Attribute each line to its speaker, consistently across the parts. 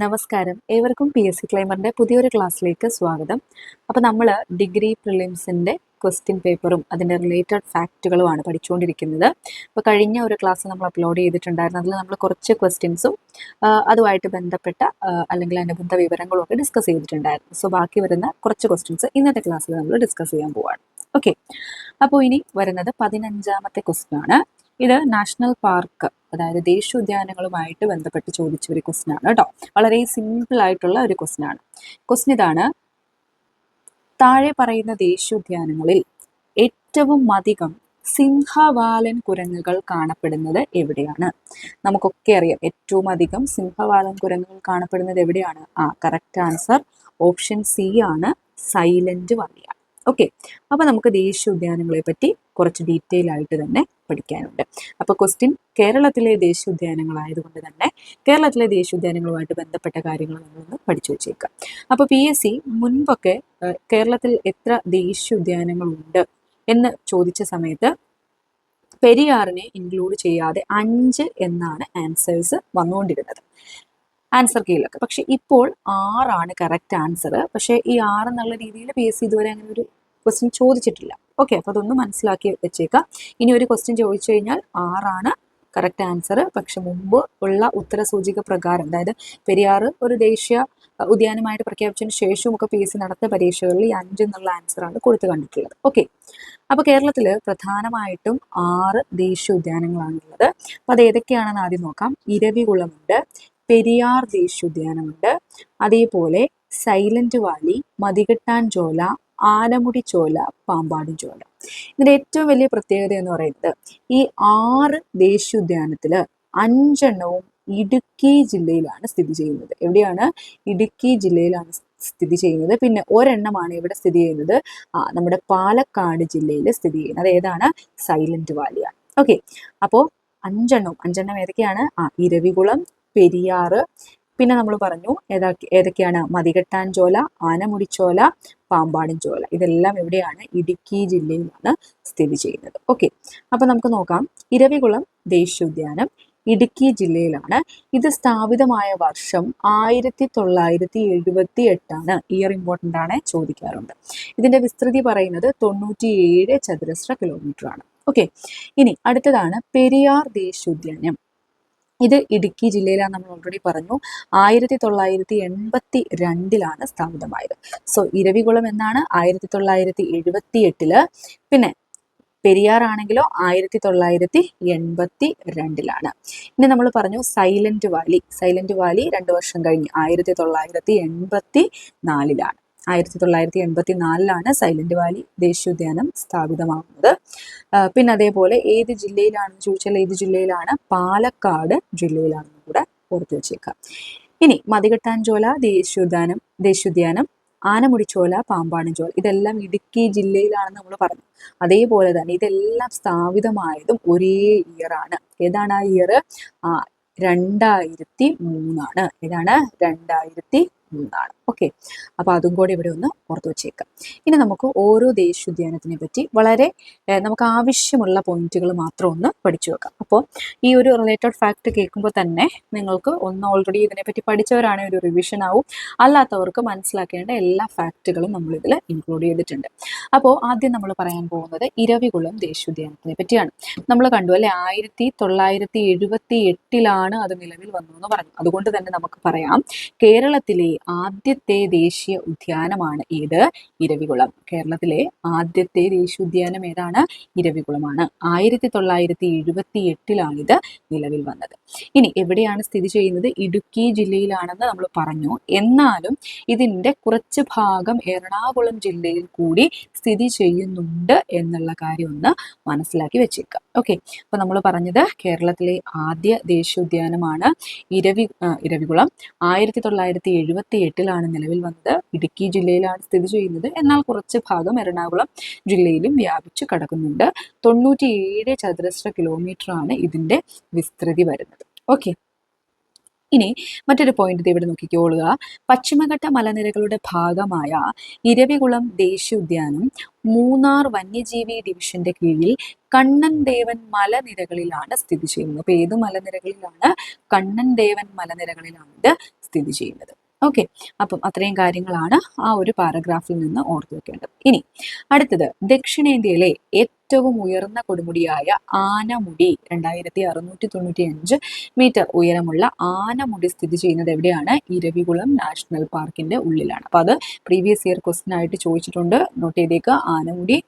Speaker 1: നമസ്കാരം. ഏവർക്കും P S C ക്ലൈമറിന്റെ പുതിയൊരു ക്ലാസ്സിലേക്ക് സ്വാഗതം. അപ്പോൾ നമ്മൾ ഡിഗ്രി പ്രിലിംസിന്റെ ക്വസ്റ്റ്യൻ പേപ്പറും അതിന്റെ റിലേറ്റഡ് ഫാക്റ്റുകളുമാണ് പഠിച്ചുകൊണ്ടിരിക്കുന്നത്. അപ്പോൾ കഴിഞ്ഞ ഒരു ക്ലാസ് നമ്മൾ അപ്ലോഡ് ചെയ്തിട്ടുണ്ടായിരുന്നു. അതിൽ നമ്മൾ കുറച്ച് ക്വസ്റ്റ്യൻസും അതുമായിട്ട് ബന്ധപ്പെട്ട അല്ലെങ്കിൽ അനുബന്ധ വിവരങ്ങളും ഒക്കെ ഡിസ്കസ് ചെയ്തിട്ടുണ്ടായിരുന്നു. സോ ബാക്കി വരുന്ന കുറച്ച് ക്വസ്റ്റ്യൻസ് ഇന്നത്തെ ക്ലാസ്സിൽ നമ്മൾ ഡിസ്കസ് ചെയ്യാൻ പോവാണ്. ഓക്കെ അപ്പോൾ ഇനി വരുന്നത് പതിനഞ്ചാമത്തെ ക്വസ്റ്റ്യൻ ആണ്. ഇത് നാഷണൽ പാർക്ക് അതായത് ദേശീയോദ്യാനങ്ങളുമായിട്ട് ബന്ധപ്പെട്ട് ചോദിച്ച ഒരു ക്വസ്റ്റ്യൻ ആണ് കേട്ടോ. വളരെ സിമ്പിൾ ആയിട്ടുള്ള ഒരു ക്വസ്റ്റ്യൻ ആണ്. ക്വസ്റ്റ്യൻ ഇതാണ് താഴെ പറയുന്ന ദേശീയോദ്യാനങ്ങളിൽ ഏറ്റവും അധികം സിംഹവാലൻ കുരങ്ങുകൾ കാണപ്പെടുന്നത് എവിടെയാണ്? നമുക്കൊക്കെ അറിയാം ഏറ്റവും അധികം സിംഹവാലൻ കുരങ്ങുകൾ കാണപ്പെടുന്നത് എവിടെയാണ്? ആ കറക്റ്റ് ആൻസർ ഓപ്ഷൻ സി ആണ് സൈലന്റ് വാലിയാണ് ഓക്കെ അപ്പോൾ നമുക്ക് ദേശീയ ഉദ്യാനങ്ങളെ പറ്റി കുറച്ച് ഡീറ്റെയിൽ ആയിട്ട് തന്നെ പഠിക്കാനുണ്ട്. അപ്പോൾ ക്വസ്റ്റ്യൻ കേരളത്തിലെ ദേശീയ ഉദ്യാനങ്ങളായതുകൊണ്ട് തന്നെ കേരളത്തിലെ ദേശീയ ഉദ്യാനങ്ങളുമായിട്ട് ബന്ധപ്പെട്ട കാര്യങ്ങൾ നമ്മളൊന്ന് പഠിച്ചു വെച്ചേക്കാം. അപ്പോൾ പി എസ് സി മുൻപൊക്കെ കേരളത്തിൽ എത്ര ദേശീയ ഉദ്യാനങ്ങളുണ്ട് എന്ന് ചോദിച്ച സമയത്ത് പെരിയാറിനെ ഇൻക്ലൂഡ് ചെയ്യാതെ അഞ്ച് എന്നാണ് ആൻസേഴ്സ് വന്നുകൊണ്ടിരുന്നത്. ആൻസർ കീഴിലൊക്കെ. പക്ഷെ ഇപ്പോൾ ആറാണ് കറക്റ്റ് ആൻസർ പക്ഷേ ഈ ആറ് എന്നുള്ള രീതിയിൽ പി എസ് സി ഇതുവരെ അങ്ങനെ ഒരു ക്വസ്റ്റ്യൻ ചോദിച്ചിട്ടില്ല. ഓക്കെ അപ്പോൾ അതൊന്ന് മനസ്സിലാക്കി വെച്ചേക്കാം. ഇനി ഒരു ക്വസ്റ്റ്യൻ ചോദിച്ചു കഴിഞ്ഞാൽ ആറാണ് കറക്റ്റ് ആൻസർ പക്ഷെ മുമ്പ് ഉള്ള ഉത്തരസൂചിക പ്രകാരം അതായത് പെരിയാർ ഒരു ദേശീയ ഉദ്യാനമായിട്ട് പ്രഖ്യാപിച്ചതിന് ശേഷവും ഒക്കെ പി എസ് സി നടത്തിയ പരീക്ഷകളിൽ ഈ അഞ്ച് എന്നുള്ള ആൻസറാണ് കൊടുത്തു കണ്ടിട്ടുള്ളത്. ഓക്കെ അപ്പോൾ കേരളത്തിൽ പ്രധാനമായിട്ടും ആറ് ദേശീയ ഉദ്യാനങ്ങളാണുള്ളത്. അപ്പോൾ അത് ഏതൊക്കെയാണെന്ന് ആദ്യം നോക്കാം. ഇരവികുളമുണ്ട് പെരിയാർ ദേശീയ ഉദ്യാനമുണ്ട് അതേപോലെ സൈലന്റ് വാലി മതികെട്ടാൻ ചോല ആനമുടി ചോല പാമ്പാടും ചോല. ഇതിന്റെ ഏറ്റവും വലിയ പ്രത്യേകത എന്ന് പറയുന്നത് ഈ ആറ് ദേശീയോദ്യാനത്തിൽ അഞ്ചെണ്ണവും ഇടുക്കി ജില്ലയിലാണ് സ്ഥിതി ചെയ്യുന്നത്. എവിടെയാണ്? ഇടുക്കി ജില്ലയിലാണ് സ്ഥിതി ചെയ്യുന്നത്. പിന്നെ ഒരെണ്ണമാണ് ഇവിടെ സ്ഥിതി ചെയ്യുന്നത്. നമ്മുടെ പാലക്കാട് ജില്ലയിൽ സ്ഥിതി ചെയ്യുന്നത്. ഏതാണ്? സൈലന്റ് വാലിയാണ്. ഓക്കെ. അപ്പോൾ അഞ്ചെണ്ണം അഞ്ചെണ്ണം ഏതൊക്കെയാണ്? ആ ഇരവികുളം പെരിയാറ് പിന്നെ നമ്മൾ പറഞ്ഞു ഏതൊക്കെ ഏതൊക്കെയാണ് മതികെട്ടാൻ ചോല ആനമുടിച്ചോല പാമ്പാടും ചോല. ഇതെല്ലാം എവിടെയാണ് ഇടുക്കി ജില്ലയിലാണ് സ്ഥിതി ചെയ്യുന്നത്. ഓക്കെ അപ്പൊ നമുക്ക് നോക്കാം. ഇരവികുളം ദേശീയോദ്യാനം ഇടുക്കി ജില്ലയിലാണ്. ഇത് സ്ഥാപിതമായ വർഷം ആയിരത്തി തൊള്ളായിരത്തി എഴുപത്തി എട്ടാണ് ഇയർ ഇമ്പോർട്ടന്റ് ആണ് ചോദിക്കാറുണ്ട്. ഇതിന്റെ വിസ്തൃതി പറയുന്നത് തൊണ്ണൂറ്റിയേഴ് ചതുരശ്ര കിലോമീറ്റർ ആണ്. ഓക്കെ ഇനി അടുത്തതാണ് പെരിയാർ ദേശീയോദ്യാനം. ഇത് ഇടുക്കി ജില്ലയിലാണ് നമ്മൾ ഓൾറെഡി പറഞ്ഞു. ആയിരത്തി തൊള്ളായിരത്തി എൺപത്തി രണ്ടിലാണ് സ്ഥാപിതമായത്. സോ ഇരവികുളം എന്നാണ് ആയിരത്തി തൊള്ളായിരത്തി എഴുപത്തി എട്ടിൽ പിന്നെ പെരിയാർ ആണെങ്കിലോ ആയിരത്തി തൊള്ളായിരത്തി എൺപത്തി രണ്ടിലാണ് ഇനി നമ്മൾ പറഞ്ഞു സൈലന്റ് വാലി. സൈലന്റ് വാലി രണ്ട് വർഷം കഴിഞ്ഞ് ആയിരത്തി തൊള്ളായിരത്തി എൺപത്തി നാലിലാണ് ആയിരത്തി തൊള്ളായിരത്തി എൺപത്തി നാലിലാണ് സൈലന്റ് വാലി ദേശീയോദ്യാനം സ്ഥാപിതമാകുന്നത്. പിന്നെ അതേപോലെ ഏത് ജില്ലയിലാണ് ചോദിച്ചാൽ ഏത് ജില്ലയിലാണ് പാലക്കാട് ജില്ലയിലാണെന്ന് കൂടെ ഓർത്തു വെച്ചേക്കാം. ഇനി മതികെട്ടാൻചോല ദേശീയോദ്യാനം ദേശീയോദ്യാനം ആനമുടിച്ചോല പാമ്പാടുംചോല ഇതെല്ലാം ഇടുക്കി ജില്ലയിലാണെന്ന് നമ്മൾ പറഞ്ഞു. അതേപോലെ തന്നെ ഇതെല്ലാം സ്ഥാപിതമായതും ഒരേ ഇയർ ആണ്. ഏതാണ് ആ ഇയർ രണ്ടായിരത്തി മൂന്നാണ് ഏതാണ്? രണ്ടായിരത്തി മൂന്നാണ് ഓക്കെ. അപ്പോൾ അതും കൂടി ഇവിടെ ഒന്ന് ഓർത്ത് വെച്ചേക്കാം. ഇനി നമുക്ക് ഓരോ ദേശീയോദ്യാനത്തിനെ പറ്റി വളരെ നമുക്ക് ആവശ്യമുള്ള പോയിന്റുകൾ മാത്രം ഒന്ന് പഠിച്ചു വെക്കാം. അപ്പോൾ ഈ ഒരു റിലേറ്റഡ് ഫാക്ട് കേൾക്കുമ്പോൾ തന്നെ നിങ്ങൾക്ക് ഒന്ന് ഓൾറെഡി ഇതിനെപ്പറ്റി പഠിച്ചവരാണെങ്കിൽ ഒരു റിവിഷൻ ആവും. അല്ലാത്തവർക്ക് മനസ്സിലാക്കേണ്ട എല്ലാ ഫാക്റ്റുകളും നമ്മൾ ഇതിൽ ഇൻക്ലൂഡ് ചെയ്തിട്ടുണ്ട്. അപ്പോൾ ആദ്യം നമ്മൾ പറയാൻ പോകുന്നത് ഇരവികുളം ദേശീയോദ്യാനത്തിനെ പറ്റിയാണ്. നമ്മൾ കണ്ടു അല്ലെ? ആയിരത്തി തൊള്ളായിരത്തി എഴുപത്തി എട്ടിലാണ് അത് നിലവിൽ വന്നു എന്ന് പറഞ്ഞു. അതുകൊണ്ട് തന്നെ നമുക്ക് പറയാം കേരളത്തിലെ ആദ്യത്തെ ദേശീയ ഉദ്യാനമാണ് ഏത് ഇരവികുളം. കേരളത്തിലെ ആദ്യത്തെ ദേശീയ ഉദ്യാനം ഏതാണ്? ഇരവികുളമാണ്. ആയിരത്തി തൊള്ളായിരത്തി എഴുപത്തി എട്ടിലാണ് ഇത് നിലവിൽ വന്നത്. ഇനി എവിടെയാണ് സ്ഥിതി ചെയ്യുന്നത്? ഇടുക്കി ജില്ലയിലാണെന്ന് നമ്മൾ പറഞ്ഞു. എന്നാലും ഇതിന്റെ കുറച്ച് ഭാഗം എറണാകുളം ജില്ലയിൽ കൂടി സ്ഥിതി ചെയ്യുന്നുണ്ട് എന്നുള്ള കാര്യം ഒന്ന് മനസ്സിലാക്കി വെച്ചേക്കാം ഓക്കെ. അപ്പൊ നമ്മൾ പറഞ്ഞത് കേരളത്തിലെ ആദ്യ ദേശീയ ഉദ്യാനമാണ് ഇരവി ഇരവികുളം. ആയിരത്തി തൊള്ളായിരത്തി എഴുപത്തി എട്ടിലാണ് നിലവിൽ വന്നത് ഇടുക്കി ജില്ലയിലാണ് സ്ഥിതി ചെയ്യുന്നത്. എന്നാൽ കുറച്ച് ഭാഗം എറണാകുളം ജില്ലയിലും വ്യാപിച്ചു കിടക്കുന്നുണ്ട്. തൊണ്ണൂറ്റിയേഴ് ചതുരശ്ര കിലോമീറ്റർ ആണ് ഇതിന്റെ വിസ്തൃതി വരുന്നത്. ഓക്കെ. ഇനി മറ്റൊരു പോയിന്റ് ഇവിടെ നോക്കിക്കോളുക. പശ്ചിമഘട്ട മലനിരകളുടെ ഭാഗമായ ഇരവികുളം ദേശീയോദ്യാനം മൂന്നാർ വന്യജീവി ഡിവിഷന്റെ കീഴിൽ കണ്ണൻ ദേവൻ മലനിരകളിലാണ് സ്ഥിതി ചെയ്യുന്നത്. അപ്പൊ ഏത് മലനിരകളിലാണ് കണ്ണൻ ദേവൻ മലനിരകളിലാണ് ഇത് സ്ഥിതി ചെയ്യുന്നത്? ഓക്കെ അപ്പം അത്രയും കാര്യങ്ങളാണ് ആ ഒരു പാരഗ്രാഫിൽ നിന്ന് ഓർത്തു വെക്കേണ്ടത് ഇനി അടുത്തത്. ദക്ഷിണേന്ത്യയിലെ ഏറ്റവും ഉയർന്ന കൊടുമുടിയായ ആനമുടി രണ്ടായിരത്തി അറുന്നൂറ്റി തൊണ്ണൂറ്റി അഞ്ച് മീറ്റർ ഉയരമുള്ള ആനമുടി സ്ഥിതി ചെയ്യുന്നത് എവിടെയാണ്? ഇരവികുളം നാഷണൽ പാർക്കിന്റെ ഉള്ളിലാണ്. അപ്പൊ അത് പ്രീവിയസ് ഇയർ ക്വസ്റ്റൻ ആയിട്ട് ചോദിച്ചിട്ടുണ്ട്. നോട്ട് ചെയ്തേക്കുക ആനമുടി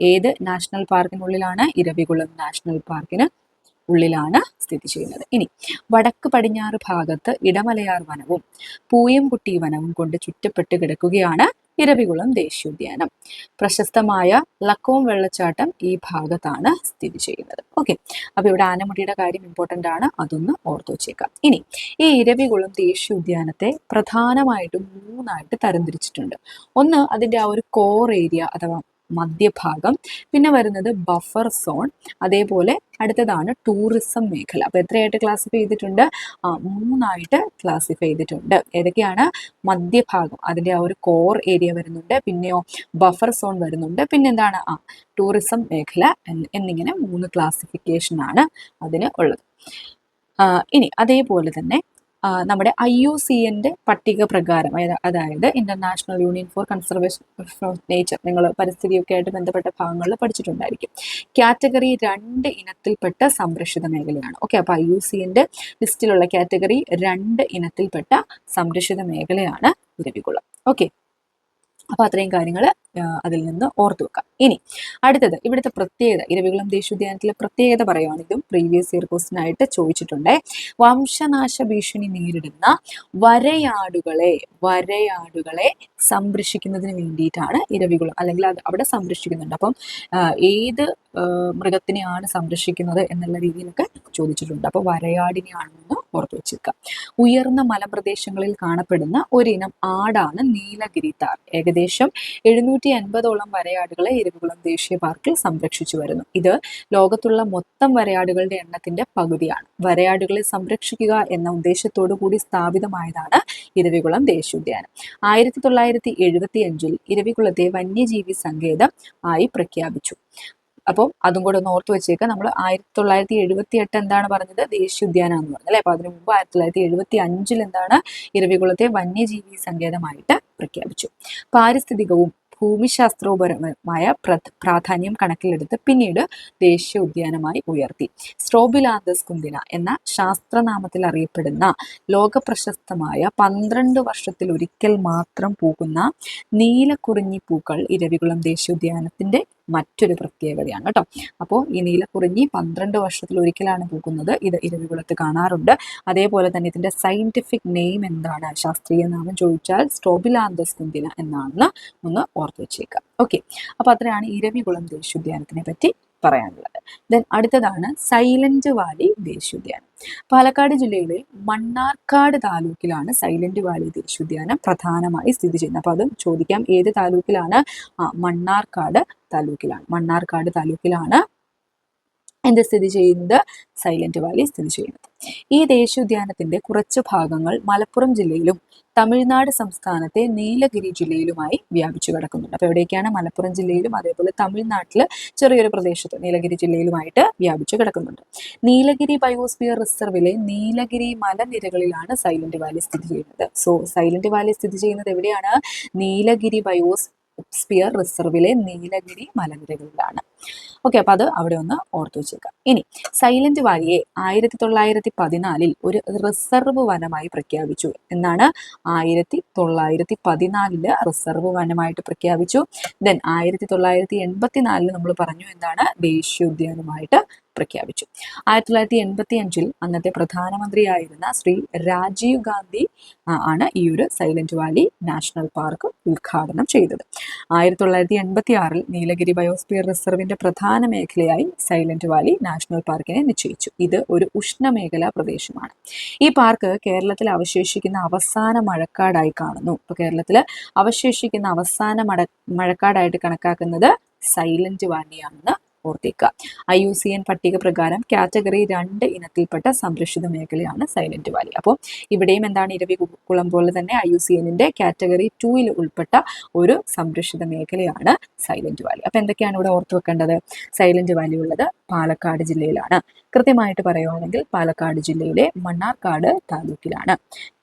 Speaker 1: ഏത് നാഷണൽ പാർക്കിനുള്ളിലാണ്? ഇരവികുളം നാഷണൽ പാർക്കിന്. ഉള്ളിലാണ് സ്ഥിതി ചെയ്യുന്നത്. ഇനി വടക്ക് പടിഞ്ഞാറ് ഭാഗത്ത് ഇടമലയാർ വനവും പൂയംകുട്ടി വനവും കൊണ്ട് ചുറ്റപ്പെട്ട് കിടക്കുകയാണ് ഇരവികുളം ദേശീയോദ്യാനം. പ്രശസ്തമായ ലക്കോം വെള്ളച്ചാട്ടം ഈ ഭാഗത്താണ് സ്ഥിതി ചെയ്യുന്നത്. ഓക്കെ അപ്പൊ ഇവിടെ ആനമുടിയുടെ കാര്യം ഇമ്പോർട്ടന്റ് ആണ്. അതൊന്ന് ഓർത്തു വെച്ചേക്കാം. ഇനി ഈ ഇരവികുളം ദേശീയോദ്യാനത്തെ പ്രധാനമായിട്ടും മൂന്നായിട്ട് തരംതിരിച്ചിട്ടുണ്ട്. ഒന്ന് അതിന്റെ ആ ഒരു കോർ ഏരിയ അഥവാ മധ്യഭാഗം. പിന്നെ വരുന്നത് ബഫർ സോൺ അതേപോലെ അടുത്തതാണ് ടൂറിസം മേഖല. അപ്പോൾ എത്രയായിട്ട് ക്ലാസിഫൈ ചെയ്തിട്ടുണ്ട്? മൂന്നായിട്ട് ക്ലാസിഫൈ ചെയ്തിട്ടുണ്ട്. ഏതൊക്കെയാണ്? മധ്യഭാഗം. അതിന്റെ ആ ഒരു കോർ ഏരിയ വരുന്നുണ്ട്. പിന്നെയോ ബഫർ സോൺ വരുന്നുണ്ട്. പിന്നെ എന്താണ്? ആ ടൂറിസം മേഖല എന്നിങ്ങനെ മൂന്ന് ക്ലാസിഫിക്കേഷനാണ് അതിന് ഉള്ളത്. ഇനി അതേപോലെ തന്നെ നമ്മുടെ ഐ യു സി എന്റെ പട്ടിക പ്രകാരം അതായത് international union for conservation of nature നിങ്ങൾ പരിസ്ഥിതിയൊക്കെ ആയിട്ട് ബന്ധപ്പെട്ട ഭാഗങ്ങളിൽ പഠിച്ചിട്ടുണ്ടായിരിക്കും. കാറ്റഗറി രണ്ട് ഇനത്തിൽപ്പെട്ട സംരക്ഷിത മേഖലയാണ്. ഓക്കെ അപ്പോൾ ഐ യു സി എന്റെ ലിസ്റ്റിലുള്ള കാറ്റഗറി രണ്ട് ഇനത്തിൽപ്പെട്ട സംരക്ഷിത മേഖലയാണ് ഇരവികുളം ഓക്കെ അപ്പോൾ അത്രയും കാര്യങ്ങൾ അതിൽ നിന്ന് ഓർത്തു വെക്കാം. ഇനി അടുത്തത് ഇവിടുത്തെ പ്രത്യേകത ഇരവികുളം ദേശീയോദ്യാനത്തിലെ പ്രത്യേകത പറയുവാണെങ്കിലും പ്രീവിയസ് ഇയർ ക്വസ്റ്റൻ ആയിട്ട് ചോദിച്ചിട്ടുണ്ട്. വംശനാശ ഭീഷണി നേരിടുന്ന വരയാടുകളെ വരയാടുകളെ സംരക്ഷിക്കുന്നതിന് വേണ്ടിയിട്ടാണ് ഇരവികുളം അല്ലെങ്കിൽ അത് അവിടെ സംരക്ഷിക്കുന്നുണ്ട്. അപ്പം ഏത് മൃഗത്തിനെയാണ് സംരക്ഷിക്കുന്നത് എന്നുള്ള രീതിയിലൊക്കെ ചോദിച്ചിട്ടുണ്ട്. അപ്പോൾ വരയാടിനെയാണെന്ന് ഓർത്തു വെച്ചിരിക്കുക ഉയർന്ന മലപ്രദേശങ്ങളിൽ കാണപ്പെടുന്ന ഒരിനം ആടാണ് നീലഗിരി താർ ഏകദേശം എഴുന്നൂറ്റി അൻപതോളം വരയാടുകളെ ഇരവികുളം ദേശീയ പാർക്കിൽ സംരക്ഷിച്ചു വരുന്നു. ഇത് ലോകത്തുള്ള മൊത്തം വരയാടുകളുടെ എണ്ണത്തിന്റെ പകുതിയാണ്. വരയാടുകളെ സംരക്ഷിക്കുക എന്ന ഉദ്ദേശത്തോടു കൂടി സ്ഥാപിതമായതാണ് ഇരവികുളം ദേശീയോദ്യാനം. ആയിരത്തി തൊള്ളായിരത്തി എഴുപത്തി അഞ്ചിൽ ഇരവികുളത്തെ വന്യജീവി സങ്കേതം ആയി പ്രഖ്യാപിച്ചു. അപ്പം അതും കൂടെ ഒന്ന് ഓർത്ത് വെച്ചേക്കാം. നമ്മൾ ആയിരത്തി തൊള്ളായിരത്തി എഴുപത്തി എട്ട് എന്താണ് പറഞ്ഞത്? ദേശീയ ഉദ്യാനം എന്ന് പറഞ്ഞത് അല്ലെ? അപ്പൊ അതിനു മുമ്പ് ആയിരത്തി തൊള്ളായിരത്തി എഴുപത്തി അഞ്ചിൽ എന്താണ്? ഇരവികുളത്തെ വന്യജീവി സങ്കേതമായിട്ട് പ്രഖ്യാപിച്ചു. പാരിസ്ഥിതികവും ഭൂമിശാസ്ത്രോപരമായ പ്രാധാന്യം കണക്കിലെടുത്ത് പിന്നീട് ദേശീയ ഉദ്യാനമായി ഉയർത്തി. സ്ട്രോബിലാന്തസ് കുന്തിന എന്ന ശാസ്ത്രനാമത്തിൽ അറിയപ്പെടുന്ന ലോക പ്രശസ്തമായ പന്ത്രണ്ട് വർഷത്തിൽ ഒരിക്കൽ മാത്രം പൂക്കുന്ന നീലക്കുറിഞ്ഞി പൂക്കൾ ഇരവികുളം ദേശീയോദ്യാനത്തിന്റെ മറ്റൊരു പ്രത്യേകതയാണ് കേട്ടോ. അപ്പോൾ ഈ നീലക്കുറിഞ്ഞി പന്ത്രണ്ട് വർഷത്തിൽ ഒരിക്കലാണ് പൂക്കുന്നത്. ഇത് ഇരവികുളത്ത് കാണാറുണ്ട്. അതേപോലെ തന്നെ ഇതിന്റെ സയന്റിഫിക് നെയിം എന്താണ്? ശാസ്ത്രീയ നാമം ചോദിച്ചാൽ സ്ട്രോബിലാന്തസ് കുന്തിന എന്നാണെന്ന് ഒന്ന് ഓർത്തു വെച്ചേക്കുക ഓക്കെ അപ്പോൾ അത്രയാണ് ഇരവികുളം ദേശീയോദ്യാനത്തിനെ പറ്റി പറയാനുള്ളത്. ദെൻ അടുത്തതാണ് സൈലന്റ് വാലി ദേശീയോദ്യാനം പാലക്കാട് ജില്ലയിലെ മണ്ണാർക്കാട് താലൂക്കിലാണ് സൈലന്റ് വാലി ദേശീയോദ്യാനം പ്രധാനമായി സ്ഥിതി ചെയ്യുന്നത്. അപ്പോൾ അത് ചോദിക്കാം ഏത് താലൂക്കിലാണ്? മണ്ണാർക്കാട് താലൂക്കിലാണ്. മണ്ണാർക്കാട് താലൂക്കിലാണ് എന്ത് സ്ഥിതി ചെയ്യുന്നത്? സൈലന്റ് വാലി സ്ഥിതി ചെയ്യുന്നത്. ഈ ദേശീയോദ്യാനത്തിന്റെ കുറച്ച് ഭാഗങ്ങൾ മലപ്പുറം ജില്ലയിലും തമിഴ്നാട് സംസ്ഥാനത്തെ നീലഗിരി ജില്ലയിലുമായി വ്യാപിച്ചു കിടക്കുന്നുണ്ട്. അപ്പോൾ എവിടേക്കാണ് മലപ്പുറം ജില്ലയിലും അതേപോലെ തമിഴ്നാട്ടിൽ ചെറിയൊരു പ്രദേശത്ത് നീലഗിരി ജില്ലയിലുമായിട്ട് വ്യാപിച്ചു കിടക്കുന്നുണ്ട്. നീലഗിരി ബയോസ്ഫിയർ റിസർവിലെ നീലഗിരി മലനിരകളിലാണ് സൈലന്റ് വാലി സ്ഥിതി ചെയ്യുന്നത്. സോ സൈലന്റ് വാലി സ്ഥിതി ചെയ്യുന്നത് എവിടെയാണ്? നീലഗിരി ബയോസ്ഫിയർ റിസർവിലെ നീലഗിരി മലനിരകളിലാണ്. ഓക്കെ അപ്പൊ അത് അവിടെ ഒന്ന് ഓർത്തു വെച്ചേക്കാം. ഇനി സൈലന്റ് വാലിയെ ആയിരത്തി തൊള്ളായിരത്തി പതിനാലിൽ ഒരു റിസർവ് വനമായി പ്രഖ്യാപിച്ചു. എന്നാണ് ആയിരത്തി തൊള്ളായിരത്തി പതിനാലിൽ റിസർവ് വനമായിട്ട് പ്രഖ്യാപിച്ചു. ദെൻ ആയിരത്തി തൊള്ളായിരത്തി എൺപത്തിനാലിൽ നമ്മൾ പറഞ്ഞു എന്താണ് ദേശീയോദ്യാനമായിട്ട് പ്രഖ്യാപിച്ചു. ആയിരത്തി തൊള്ളായിരത്തി എൺപത്തി അഞ്ചിൽ അന്നത്തെ പ്രധാനമന്ത്രിയായിരുന്ന ശ്രീ രാജീവ് ഗാന്ധി ആണ് ഈ ഒരു സൈലന്റ് വാലി നാഷണൽ പാർക്ക് ഉദ്ഘാടനം ചെയ്തത്. ആയിരത്തി തൊള്ളായിരത്തി എൺപത്തി ആറിൽ നീലഗിരി ബയോസ്ഫിയർ റിസർവിന്റെ പ്രധാന മേഖലയായി സൈലന്റ് വാലി നാഷണൽ പാർക്കിനെ നിശ്ചയിച്ചു. ഇത് ഒരു ഉഷ്ണമേഖലാ പ്രദേശമാണ്. ഈ പാർക്ക് കേരളത്തിൽ അവശേഷിക്കുന്ന അവസാന മഴക്കാടായി കാണുന്നു. ഇപ്പൊ കേരളത്തിൽ അവശേഷിക്കുന്ന അവസാന മഴ മഴക്കാടായിട്ട് കണക്കാക്കുന്നത് സൈലന്റ് വാലിയാണെന്ന് ഓർത്തേക്കുക. ഐ യു സി എൻ പട്ടിക പ്രകാരം കാറ്റഗറി രണ്ട് ഇനത്തിൽപ്പെട്ട സംരക്ഷിത മേഖലയാണ് സൈലന്റ് വാലി. അപ്പോൾ ഇവിടെയും എന്താണ് ഇരവി കുളം പോലെ തന്നെ ഐ യു സി എന്നിന്റെ കാറ്റഗറി ടൂയിൽ ഉൾപ്പെട്ട ഒരു സംരക്ഷിത മേഖലയാണ് സൈലന്റ് വാലി. അപ്പോൾ എന്തൊക്കെയാണ് ഇവിടെ ഓർത്തു വെക്കേണ്ടത്? സൈലന്റ് വാലി ഉള്ളത് പാലക്കാട് ജില്ലയിലാണ്. കൃത്യമായിട്ട് പറയുവാണെങ്കിൽ പാലക്കാട് ജില്ലയിലെ മണ്ണാർക്കാട് താലൂക്കിലാണ്.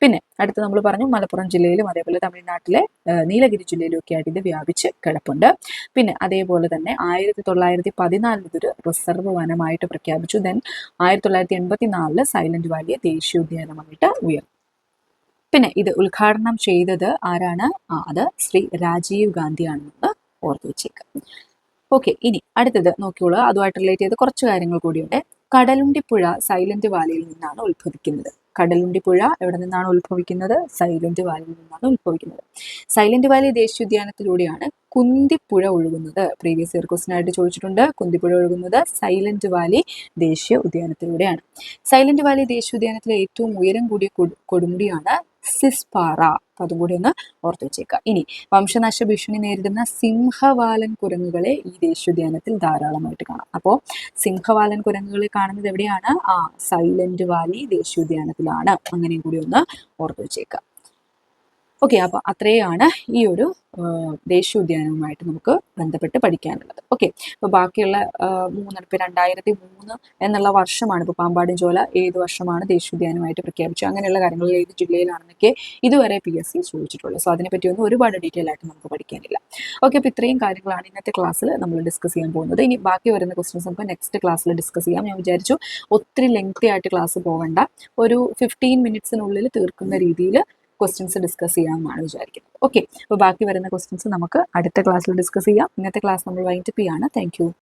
Speaker 1: പിന്നെ അടുത്ത് നമ്മൾ പറഞ്ഞു മലപ്പുറം ജില്ലയിലും അതേപോലെ തമിഴ്നാട്ടിലെ നീലഗിരി ജില്ലയിലും ഒക്കെ ആയിട്ട് ഇത് വ്യാപിച്ച് കിടപ്പുണ്ട്. പിന്നെ അതേപോലെ തന്നെ ആയിരത്തി തൊള്ളായിരത്തി പതിനാലിൽ ഇതൊരു റിസർവ് വനമായിട്ട് പ്രഖ്യാപിച്ചു. ദെൻ ആയിരത്തി തൊള്ളായിരത്തി എൺപത്തി നാലിൽ സൈലന്റ് വാലിയെ ദേശീയോദ്യാനമായിട്ട് ഉയർന്നു പിന്നെ ഇത് ഉദ്ഘാടനം ചെയ്തത് ആരാണ്? അത് ശ്രീ രാജീവ് ഗാന്ധിയാണെന്ന് ഓർത്തു വെച്ചേക്കാം. ഓക്കെ ഇനി അടുത്തത് നോക്കിയോളൂ അതുമായിട്ട് റിലേറ്റ് ചെയ്ത് കുറച്ച് കാര്യങ്ങൾ കൂടിയുണ്ട്. കടലുണ്ടിപ്പുഴ സൈലന്റ് വാലിയിൽ നിന്നാണ് ഉത്ഭവിക്കുന്നത്. കടലുണ്ടിപ്പുഴ എവിടെ നിന്നാണ് ഉത്ഭവിക്കുന്നത്? സൈലന്റ് വാലിയിൽ നിന്നാണ് ഉത്ഭവിക്കുന്നത്. സൈലന്റ് വാലി ദേശീയോദ്യാനത്തിലൂടെയാണ് കുന്തിപ്പുഴ ഒഴുകുന്നത്. പ്രീവിയസ് ഇയർ ക്വസ്റ്റൻ ആയിട്ട് ചോദിച്ചിട്ടുണ്ട്. കുന്തിപ്പുഴ ഒഴുകുന്നത് സൈലന്റ് വാലി ദേശീയ ഉദ്യാനത്തിലൂടെയാണ് സൈലന്റ് വാലി ദേശീയോദ്യാനത്തിലെ ഏറ്റവും ഉയരം കൂടിയ കൊടുമുടിയാണ് സിസ്പാറ. അപ്പം അതും കൂടി ഒന്ന് ഓർത്തു വെച്ചേക്കുക ഇനി വംശനാശ ഭീഷണി നേരിടുന്ന സിംഹവാലൻ കുരങ്ങുകളെ ഈ ദേശീയോദ്യാനത്തിൽ ധാരാളമായിട്ട് കാണാം. അപ്പോൾ സിംഹവാലൻ കുരങ്ങുകളെ കാണുന്നത് എവിടെയാണ്? ആ സൈലന്റ് വാലി ദേശീയോദ്യാനത്തിലാണ്. അങ്ങനെയും കൂടി ഒന്ന് ഓർത്തു വെച്ചേക്കുക ഓക്കെ അപ്പോൾ അത്രയാണ് ഈ ഒരു ദേശീയ ഉദ്യാനവുമായിട്ട് നമുക്ക് ബന്ധപ്പെട്ട് പഠിക്കാനുള്ളത്. ഓക്കെ അപ്പോൾ ബാക്കിയുള്ള മൂന്നെടുപ്പ് രണ്ടായിരത്തി മൂന്ന് എന്നുള്ള വർഷമാണ് ഇപ്പോൾ പാമ്പാടും ചോല ഏത് വർഷമാണ് ദേശീയോദ്യാനമായിട്ട് പ്രഖ്യാപിച്ചത്? അങ്ങനെയുള്ള കാര്യങ്ങൾ ഏത് ജില്ലയിലാണെന്നൊക്കെ ഇതുവരെ പി എസ് സി ചോദിച്ചിട്ടുള്ളത് സോ അതിനെപ്പറ്റിയൊന്നും ഒരുപാട് ഡീറ്റെയിൽ ആയിട്ട് നമുക്ക് പഠിക്കാനില്ല. ഓക്കെ അപ്പോൾ ഇത്രയും കാര്യങ്ങളാണ് ഇന്നത്തെ ക്ലാസ്സിൽ നമ്മൾ ഡിസ്കസ് ചെയ്യാൻ പോകുന്നത്. ഇനി ബാക്കി വരുന്ന ക്വസ്റ്റ്യൻസ് നമുക്ക് നെക്സ്റ്റ് ക്ലാസ്സിൽ ഡിസ്കസ് ചെയ്യാം. ഞാൻ വിചാരിച്ചു ഒത്തിരി ലെങ്തി ആയിട്ട് ക്ലാസ് പോകണ്ട ഒരു ഫിഫ്റ്റീൻ മിനിറ്റ്സിനുള്ളിൽ തീർക്കുന്ന രീതിയിൽ ക്വസ്റ്റ്യൻസ് ഡിസ്കസ് ചെയ്യാമെന്നാണ് വിചാരിക്കുന്നത്. ഓക്കെ അപ്പോൾ ബാക്കി വരുന്ന ക്വസ്റ്റ്യൻസ് നമുക്ക് അടുത്ത ക്ലാസ്സിൽ ഡിസ്കസ് ചെയ്യാം. ഇന്നത്തെ ക്ലാസ് നമ്മൾ വൈൻഡപ്പ് ചെയ്യാണ്. താങ്ക്